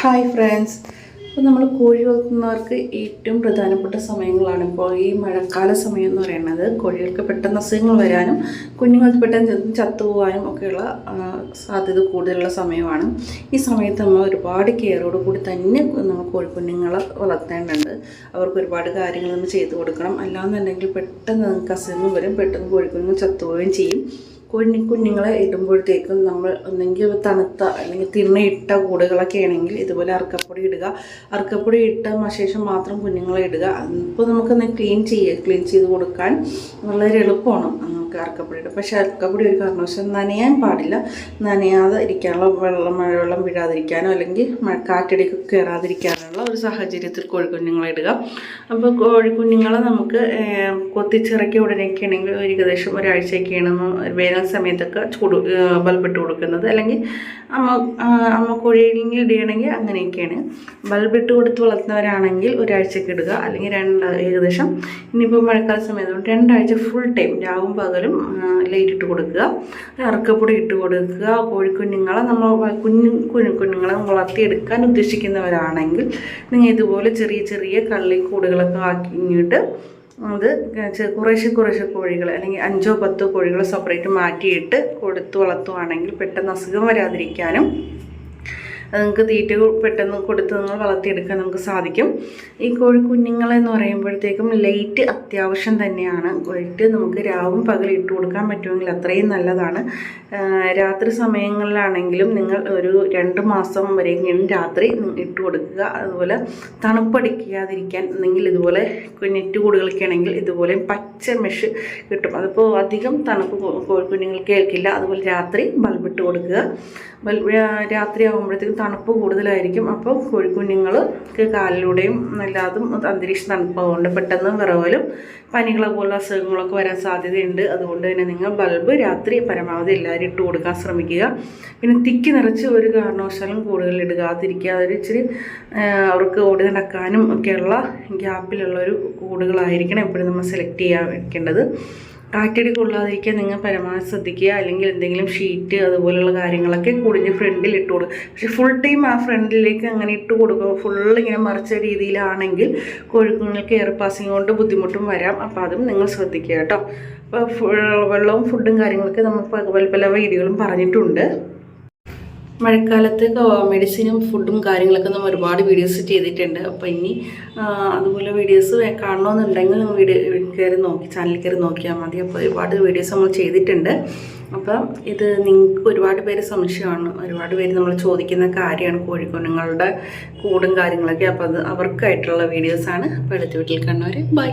Hi friends അപ്പോൾ നമ്മൾ കോഴി വളർത്തുന്നവർക്ക് ഏറ്റവും പ്രധാനപ്പെട്ട സമയങ്ങളാണ് ഇപ്പോൾ ഈ മഴക്കാല സമയം എന്ന് പറയുന്നത്. കോഴികൾക്ക് പെട്ടെന്ന് അസുഖങ്ങൾ വരാനും കുഞ്ഞുങ്ങൾക്ക് പെട്ടെന്ന് ചത്ത് ചത്തുപോകാനും ഒക്കെയുള്ള സാധ്യത കൂടുതലുള്ള സമയമാണ്. ഈ സമയത്ത് നമ്മൾ ഒരുപാട് കെയറോട് കൂടി തന്നെ നമ്മൾ കോഴിക്കുഞ്ഞുങ്ങളെ വളർത്തേണ്ടതുണ്ട്. അവർക്ക് ഒരുപാട് കാര്യങ്ങൾ നമ്മൾ ചെയ്തു കൊടുക്കണം. അല്ലാന്നുണ്ടെങ്കിൽ പെട്ടെന്ന് നിങ്ങൾക്ക് അസുഖങ്ങൾ വരും. പെട്ടെന്ന് കോഴിക്കുഞ്ഞുങ്ങൾ ചത്തുപോവുകയും ചെയ്യും. കുഞ്ഞു കുഞ്ഞുങ്ങളെ ഇടുമ്പോഴത്തേക്കും നമ്മൾ ഒന്നെങ്കിൽ തണുത്ത അല്ലെങ്കിൽ തിണ്ണയിട്ട കൂടുകളൊക്കെ ആണെങ്കിൽ ഇതുപോലെ അറക്കപ്പൊടി ഇടുക. അറക്കപ്പൊടി ഇട്ട ശേഷം മാത്രം കുഞ്ഞുങ്ങളെ ഇടുക. ഇപ്പോൾ നമുക്കൊന്ന് ക്ലീൻ ചെയ്യുക ക്ലീൻ ചെയ്ത് കൊടുക്കാൻ വളരെ എളുപ്പമാണ്. നമുക്ക് അറക്കപ്പൊടി പക്ഷേ അറക്കപ്പൊടി ഒരു കാരണവശാലും നനയാൻ പാടില്ല. നനയാതെ ഇരിക്കാനുള്ള വെള്ളം മഴവെള്ളം വീഴാതിരിക്കാനോ അല്ലെങ്കിൽ മഴ കാറ്റടിക്ക് കയറാതിരിക്കാനുള്ള ഒരു സാഹചര്യത്തിൽ കോഴിക്കുഞ്ഞുങ്ങളെ ഇടുക. അപ്പോൾ കോഴിക്കുഞ്ഞുങ്ങളെ നമുക്ക് കൊത്തിച്ചിറക്കി ഉടനെയൊക്കെ ആണെങ്കിൽ ഏകദേശം ഒരാഴ്ചയൊക്കെയാണ് വേനൽ സമയത്തൊക്കെ ചൂട് ബൾബിട്ട് കൊടുക്കുന്നത്. അല്ലെങ്കിൽ അമ്മ അമ്മ കോഴിയിൽ ഇടുകയാണെങ്കിൽ അങ്ങനെയൊക്കെയാണ്. ബൾബിട്ട് കൊടുത്ത് വളർത്തുന്നവരാണെങ്കിൽ ഒരാഴ്ചയ്ക്ക് ഇടുക. അല്ലെങ്കിൽ രണ്ട് ഏകദേശം ഇനിയിപ്പോൾ മഴക്കാല സമയത്ത് രണ്ടാഴ്ച ഫുൾ ടൈം രാവും പകലും ലൈറ്റ് ഇട്ട് കൊടുക്കുക. ഇറക്കപ്പൊടി ഇട്ട് കൊടുക്കുക. കോഴിക്കുഞ്ഞുങ്ങളെ നമ്മൾ കുഞ്ഞു കുഞ്ഞു കുഞ്ഞുങ്ങളെ വളർത്തിയെടുക്കാൻ ഉദ്ദേശിക്കുന്നവരാണെങ്കിൽ നിങ്ങൾ ഇതുപോലെ ചെറിയ ചെറിയ കള്ളിക്കൂടുകളൊക്കെ ആക്കിയിട്ട് അത് കുറേശ്ശെ കുറേശ്ശെ കോഴികൾ അല്ലെങ്കിൽ അഞ്ചോ പത്തോ കോഴികൾ സെപ്പറേറ്റ് മാറ്റിയിട്ട് കൊടുത്ത് വളർത്തുവാണെങ്കിൽ പെട്ടെന്ന് അസുഖം വരാതിരിക്കാനും നിങ്ങൾക്ക് തീറ്റ പെട്ടെന്ന് കൊടുത്ത് നിങ്ങൾ വളർത്തിയെടുക്കാൻ നമുക്ക് സാധിക്കും. ഈ കോഴി കുഞ്ഞുങ്ങളെന്ന് പറയുമ്പോഴത്തേക്കും ലൈറ്റ് അത്യാവശ്യം തന്നെയാണ്. ലൈറ്റ് നമുക്ക് രാവും പകലും ഇട്ട് കൊടുക്കാൻ പറ്റുമെങ്കിൽ അത്രയും നല്ലതാണ്. രാത്രി സമയങ്ങളിലാണെങ്കിലും നിങ്ങൾ ഒരു രണ്ട് മാസം വരെയെങ്കിലും രാത്രി ഇട്ട് കൊടുക്കുക. അതുപോലെ തണുപ്പടിക്കാതിരിക്കാൻ എന്നെങ്കിൽ ഇതുപോലെ നെറ്റ് കൂടുകളൊക്കെ ആണെങ്കിൽ ഇതുപോലെ പച്ച മെഷ് കിട്ടും. അതിപ്പോൾ അധികം തണുപ്പ് കോഴിക്കുഞ്ഞുങ്ങൾക്ക് ഏൽക്കില്ല അതുപോലെ രാത്രി ബൾബിട്ട് കൊടുക്കുക. ബൾബ് രാത്രി ആകുമ്പോഴത്തേക്കും തണുപ്പ് കൂടുതലായിരിക്കും. അപ്പോൾ കോഴിക്കുഞ്ഞുങ്ങൾക്ക് കാലിലൂടെയും എല്ലാതും അന്തരീക്ഷ തണുപ്പുകൊണ്ട് പെട്ടെന്ന് വിറവലും പനികളെ പോലുള്ള അസുഖങ്ങളൊക്കെ വരാൻ സാധ്യതയുണ്ട്. അതുകൊണ്ട് തന്നെ നിങ്ങൾ ബൾബ് രാത്രി പരമാവധി എല്ലാവരും ഇട്ട് കൊടുക്കാൻ ശ്രമിക്കുക. പിന്നെ തിക്കി നിറച്ച് ഒരു കാരണവശാലും കൂടുതൽ ഇടുകാതിരിക്കുക. അതൊരു ഇച്ചിരി അവർക്ക് ഓടി നടക്കാനും ഒക്കെയുള്ള ഗ്യാപ്പിലുള്ള ഒരു കൂടുകളായിരിക്കണം എപ്പോഴും നമ്മൾ സെലക്ട് ചെയ്യാൻ വെക്കേണ്ടത്. കാറ്റടി കൊള്ളാതിരിക്കാൻ നിങ്ങൾ പരമാവധി ശ്രദ്ധിക്കുക. അല്ലെങ്കിൽ എന്തെങ്കിലും ഷീറ്റ് അതുപോലുള്ള കാര്യങ്ങളൊക്കെ കുടിഞ്ഞ് ഫ്രണ്ടിൽ ഇട്ട് കൊടുക്കുക. പക്ഷെ ഫുൾ ടൈം ആ ഫ്രണ്ടിലേക്ക് അങ്ങനെ ഇട്ട് കൊടുക്കുക ഫുൾ ഇങ്ങനെ മറിച്ച രീതിയിലാണെങ്കിൽ കോഴിക്കുഞ്ഞുങ്ങൾക്ക് എയർ പാസിങ് കൊണ്ട് ബുദ്ധിമുട്ടും വരാം. അപ്പോൾ അതും നിങ്ങൾ ശ്രദ്ധിക്കുക കേട്ടോ. അപ്പോൾ ഫുൾ വെള്ളവും ഫുഡും കാര്യങ്ങളൊക്കെ നമ്മൾ പല പല വീഡിയോകളും പറഞ്ഞിട്ടുണ്ട്. മഴക്കാലത്ത് മെഡിസിനും ഫുഡും കാര്യങ്ങളൊക്കെ നമ്മൾ ഒരുപാട് വീഡിയോസ് ചെയ്തിട്ടുണ്ട്. അപ്പോൾ ഇനി അതുപോലെ വീഡിയോസ് കാണണമെന്നുണ്ടെങ്കിൽ നിങ്ങൾ വീഡിയോ കയറി നോക്കി ചാനലിൽ കയറി നോക്കിയാൽ മതി. അപ്പോൾ ഒരുപാട് വീഡിയോസ് നമ്മൾ ചെയ്തിട്ടുണ്ട്. അപ്പം ഇത് നിങ്ങൾക്ക് ഒരുപാട് പേര് സംശയമാണ്. ഒരുപാട് പേര് നമ്മൾ ചോദിക്കുന്ന കാര്യമാണ് കോഴിക്കുഞ്ഞുങ്ങളുടെ കൂടും കാര്യങ്ങളൊക്കെ. അപ്പോൾ അത് അവർക്കായിട്ടുള്ള വീഡിയോസാണ് അപ്പോൾ അടുത്ത വീട്ടിൽ കണ്ടവർ ബൈ